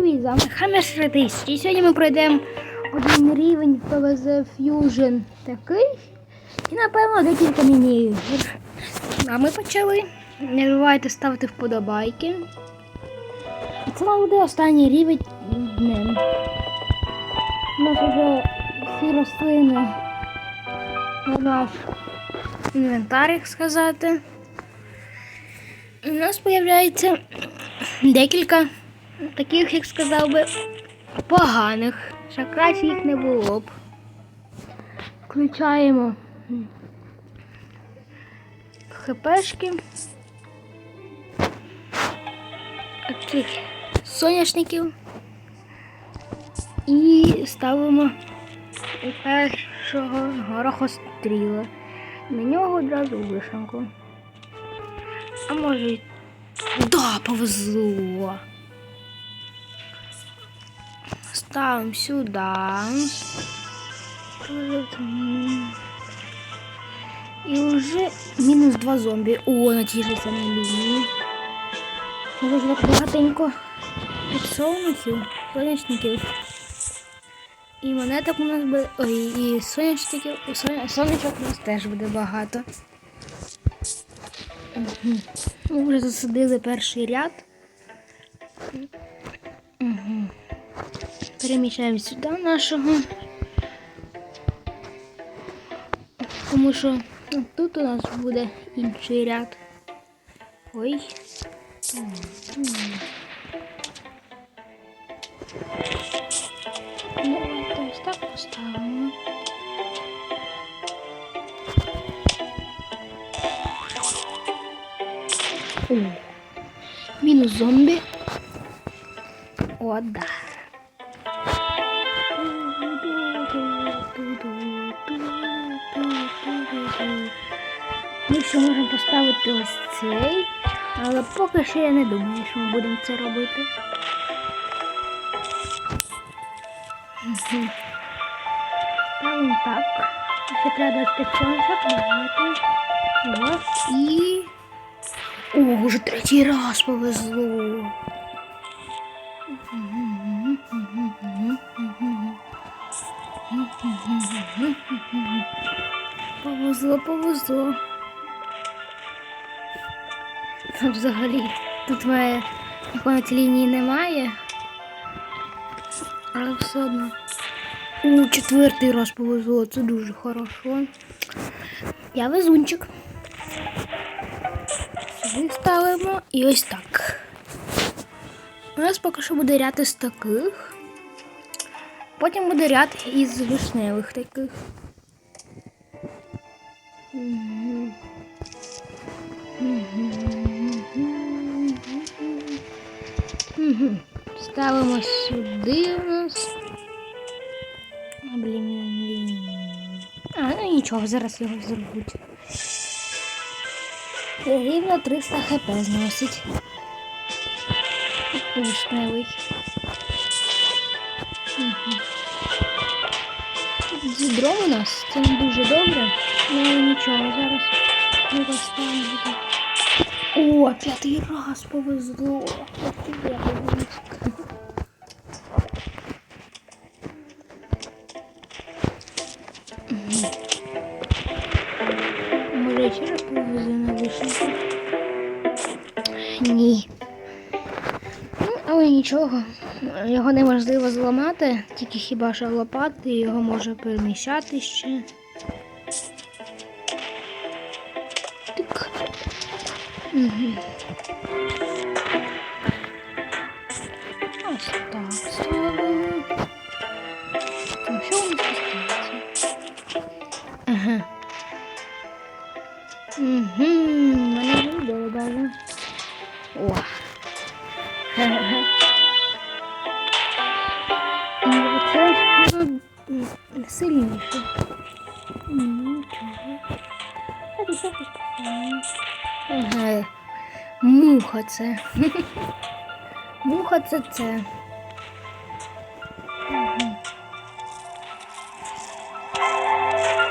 З вами Хаммер 3000. І сьогодні ми пройдемо один рівень PvZ Fusion такий. І напевно декілька міні-ігор. А ми почали. Не забувайте ставити вподобайки. І це буде останній рівень днем. У нас вже всі рослини на наш інвентар, як сказати. У нас з'являється декілька таких, як сказав би, поганих. Ще краще їх не було б. Включаємо хпшки. Цих соняшників. І ставимо першого горохостріла. На нього одразу вишенку. А може й да, повезло. Ставим сюда. І вже мінус два зомбі. О, на же самій лінії. Так багатенько підсолнухів, сонячників. І монеток у нас буде. Ой, і сонячників, і соня- сонячок у нас теж буде багато. Ми вже засадили перший ряд. Угу. Переміщаємо сюди нашого. Тому що тут у нас буде інший ряд. Ой. Ну, ось так поставимо. Мінус зомбі. О, да. Ми ще можемо поставити ось цей, але поки що я не думаю, що ми будемо це робити. Ставимо так. Ще треба дати сонця. Ось і. О, вже третій раз повезло. Повезло, повезло. Тут взагалі тут має якоїсь лінії немає. Але все одно. У четвертий раз повезло, це дуже хорошо. Я везунчик. Сюди ставимо і ось так. У нас поки що буде ряд із таких. Потім буде ряд із вишневих таких. Ставимо сюди у нас. А, блін, блін, блін. А, ну нічого, зараз його зробуть. Рівно 300 хп зносить. Вишневий. Мгм. Відро у нас це не дуже добре. Ну нічого, зараз ми поставимо. О, п'ятий раз повезло. От але нічого. Його неможливо зламати, тільки хіба що лопати, його може переміщати ще. Так. Угу. Муха це. Муха це це.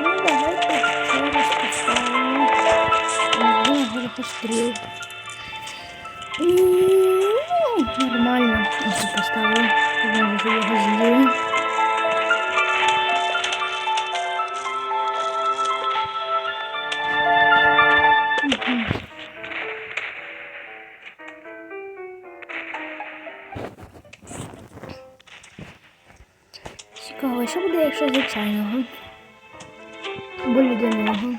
Ну, давайте ще раз поставимо. Ага, горохостріл. М, Нормально. Ось поставив. Знову ж його з'їли. Цікаво, що буде, якщо звичайного? Або людяного.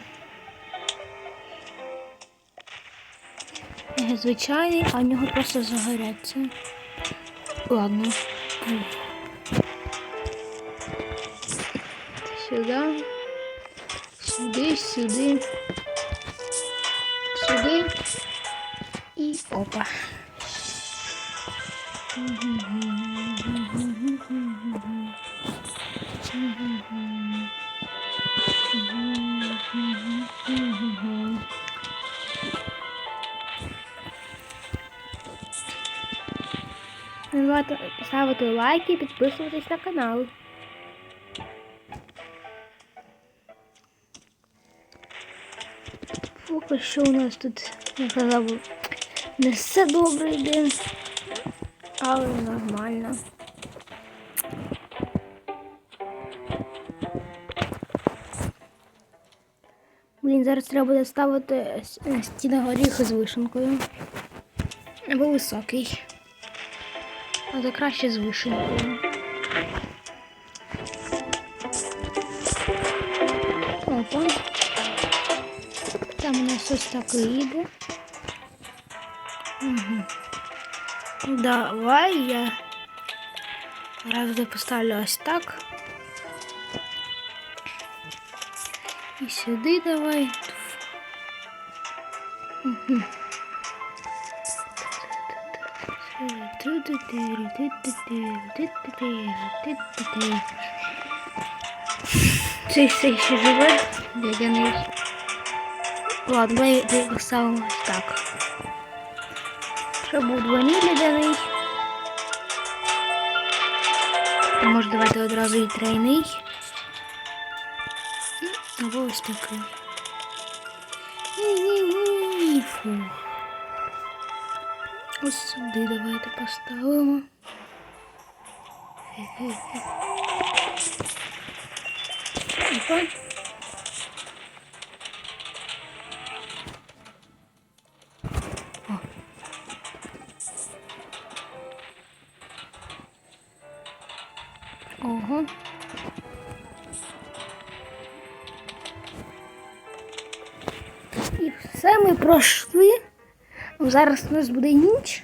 Е, Звичайний, а в нього просто загоряться. Ладно. Сюди. Сюди, сюди. Сюди. І опа. Не забувайте ставити лайки і підписуватись на канал. Поки що у нас тут, я казав, не все добре йде, але нормально. Блін, зараз треба буде ставити стіна горіх з вишенкою. Або високий. А то краще з вишенкою. Опа. Там у нас ось так йде. Угу. Давай я раз де поставлю ось так. І сюди давай. Мгм. Цей все ще живе, дядяний. Ладно, давай давай поставимо ось так. Щоб був двойний ледяний. А може давайте одразу і тройний. Або ось такий. Ні-ні-ні. Ось сюди давайте поставимо. Опа. Ого. І все ми пройшли. Зараз у нас буде ніч,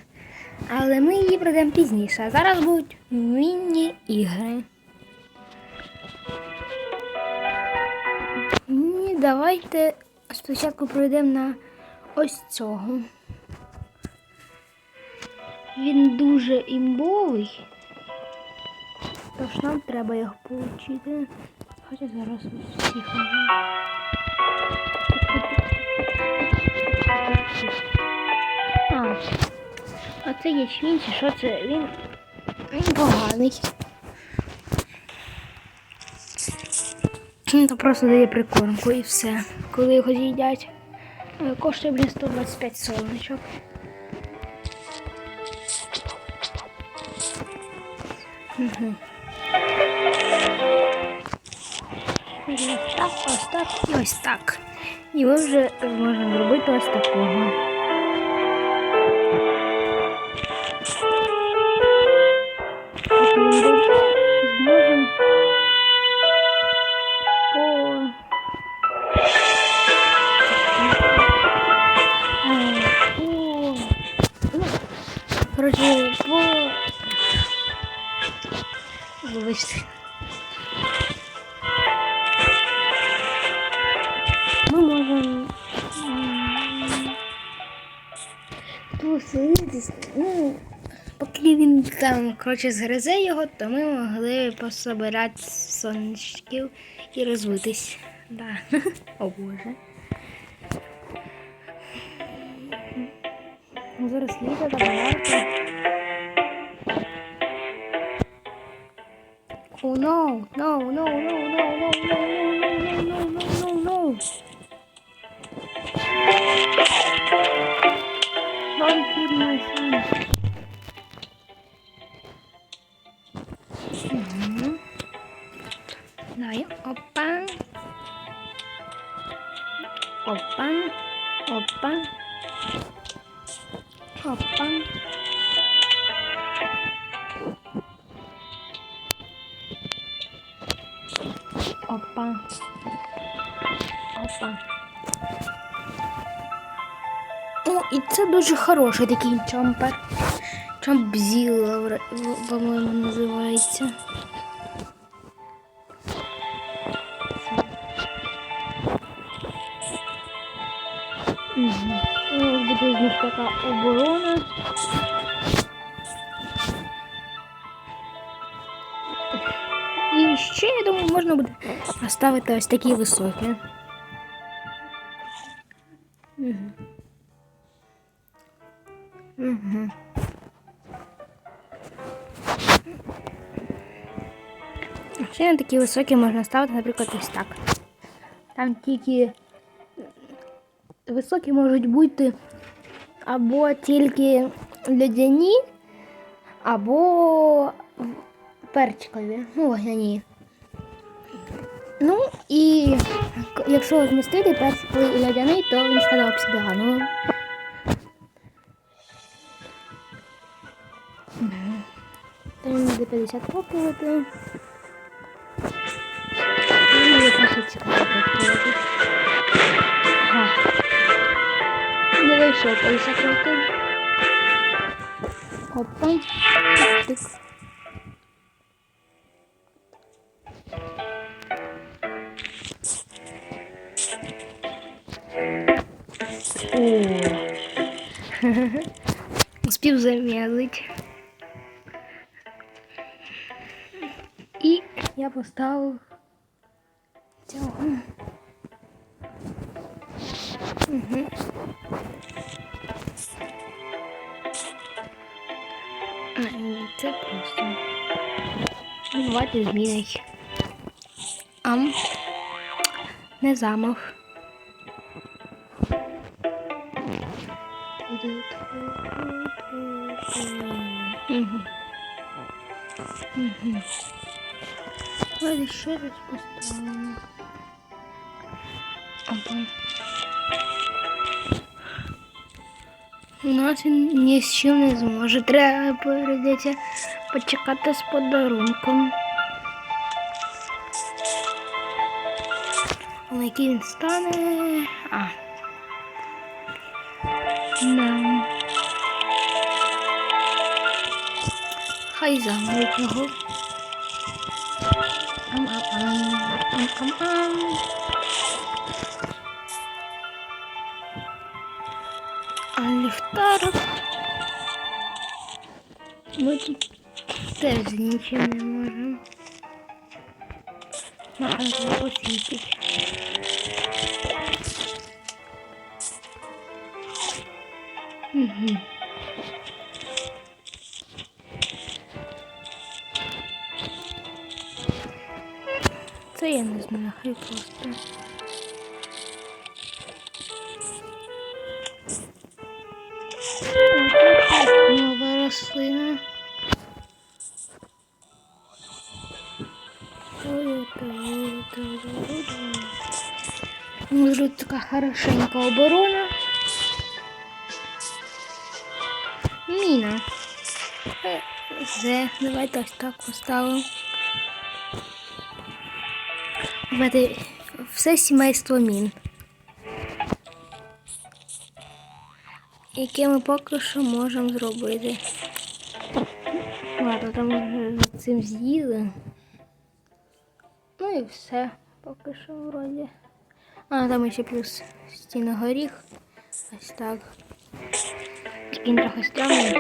але ми її пройдемо пізніше. А зараз будуть міні-ігри. Ні, давайте спочатку пройдемо на ось цього. Він дуже імбовий. Тож нам треба його отримати. Хоча зараз всіх. А, а це що це? Він, поганий. Він то просто дає прикормку і все. Коли його з'їдять, е, коштує, блін, 125 сонечок. Угу. Ось так, ось так і ось так. І ми вже зможемо робити ось такого. Коротше, по... Вибачте. Ми. Ну, поки він там, коротше, згризе його, то ми могли пособирати сонечків і розвитись. Да. О Боже. Ну зараз літа давайте. О, no, no, no, no, no, no, no, no, no, no, no, no, no, no. hit my son. Давай, опа. Опа. Опа. Дуже хороший такий чампер. Чампзіла, по-моєму, називається. Угу. Буде з них така оборона. І ще, я думаю, можна буде поставити ось такі високі. Такі високі можна ставити, наприклад, ось так. Там тільки високі можуть бути або тільки льодяні, або перчикові, ну, вогняні. Ну і якщо змістити і льодяний, то він стане обсидіановим. Там буде 50 коштувати. Просто цікаво коштувати. Ага. Не вийшов 50 років. Опа. Успів зам'язить. І я поставив Давайте змінить. Ам. Не замах. Угу. Угу. Давайте ще раз поставимо. Опа. У нас він ні з чим не зможе. Треба прийдеться почекати з подарунком. Але який він стане. А. Да. Хай замовить його. Ам-ам-ам. Ам-ам-ам. А ліхтарик. Ми тут теж нічим не можемо. Можна посвітить. Угу. Це я не знаю, хай просто. Ось Нова рослина. Ой, это, это, это, это. Може така хорошенька оборона. Міна. Е, Зе, давайте ось так поставимо. Давайте все сімейство мін. Яке ми поки що можемо зробити. Ладно, там за цим з'їли. Ну і все. Поки що вроді. А, там ще плюс стіна горіх. Ось так. Такий трохи стрьомний.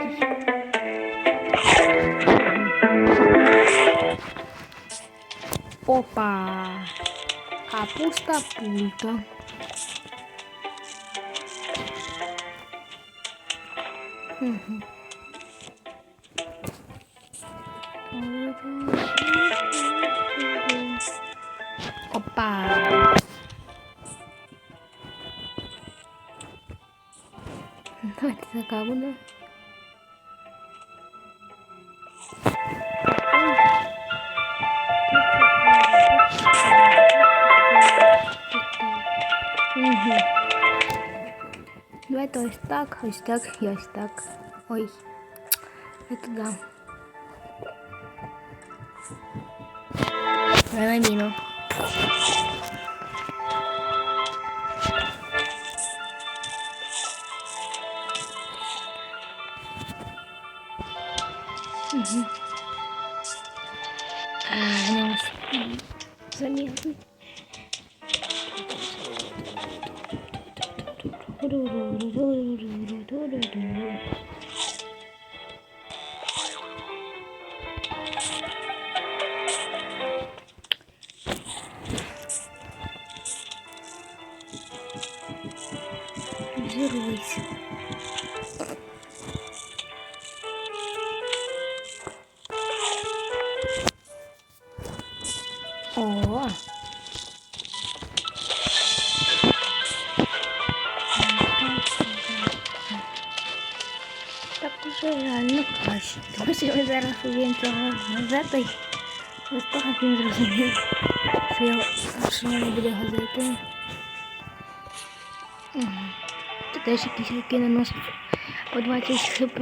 Опа! Капуста пульта. Мгм. kabune Ну это ось так, ось так и ось так. Ой, это да. Давай мимо. Взорвайся. О! Так уже реально краще. Тому що ми зараз увійдемо цього газети. Ось того він зрозумів, що я що в мене буде газети. Тут теж якісь які наносять по 20 хп.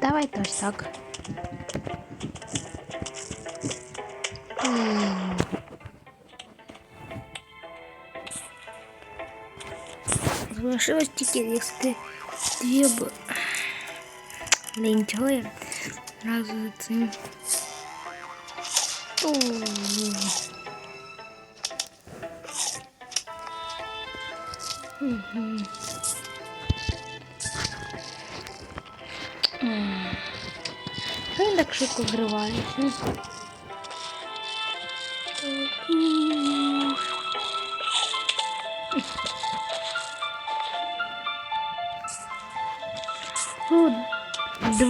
Давай теж так. М. Залишилось тільки їсти дві б... лентяї разом цим. Що він так швидко зривається?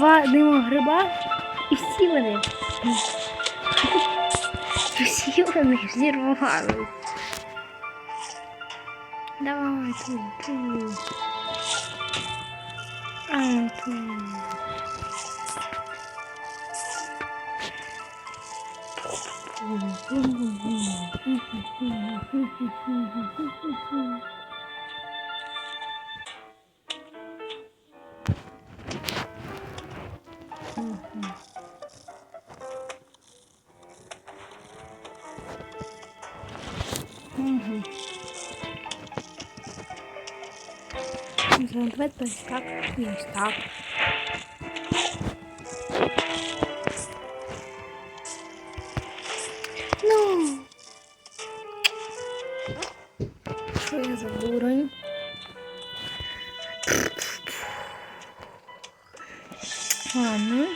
Два гриба і всі вони. Всі вони зірвали. Давай тут. тут. А, тут. Мгм. Так і ось так. Ну. Що я за дурень? Ладно.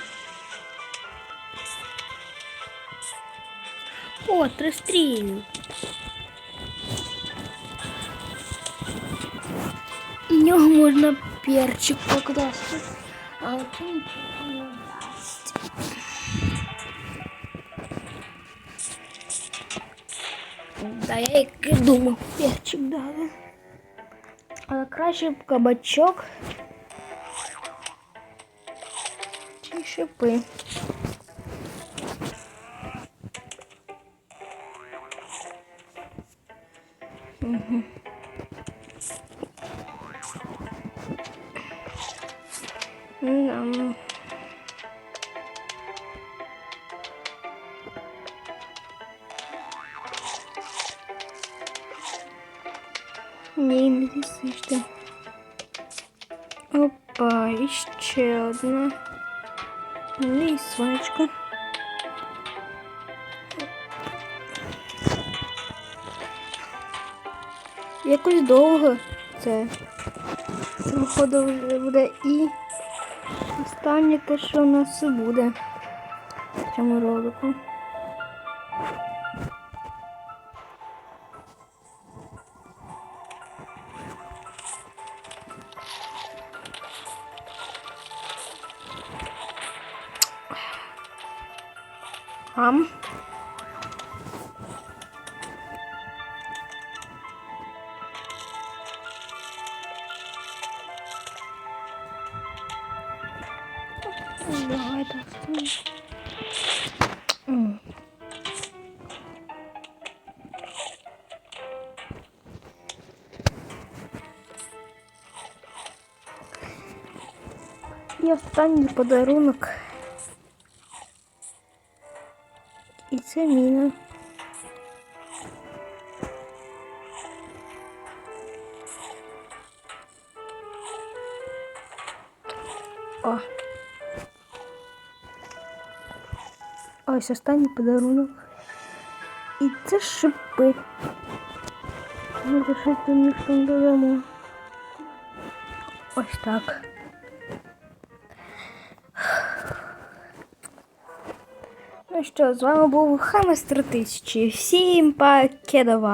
О, тристрілю. В нього можна перчик покласти. А от він нічого не дасть. Да, я як і думав, перчик дали. Але краще б кабачок. Чи шипи. Ну, Ні, не зісиште. Опа, і ще одна. Ну і сонечко. Якось довго це. Вже буде і останнє те, що у нас буде в цьому ролику. Ам. І останній подарунок. І це міна. О. Ось останній подарунок. І це шипи. Ми лишити ніхто не додамо. Ось так. Що, з вами був Хаместер 1000. Всім пакедова.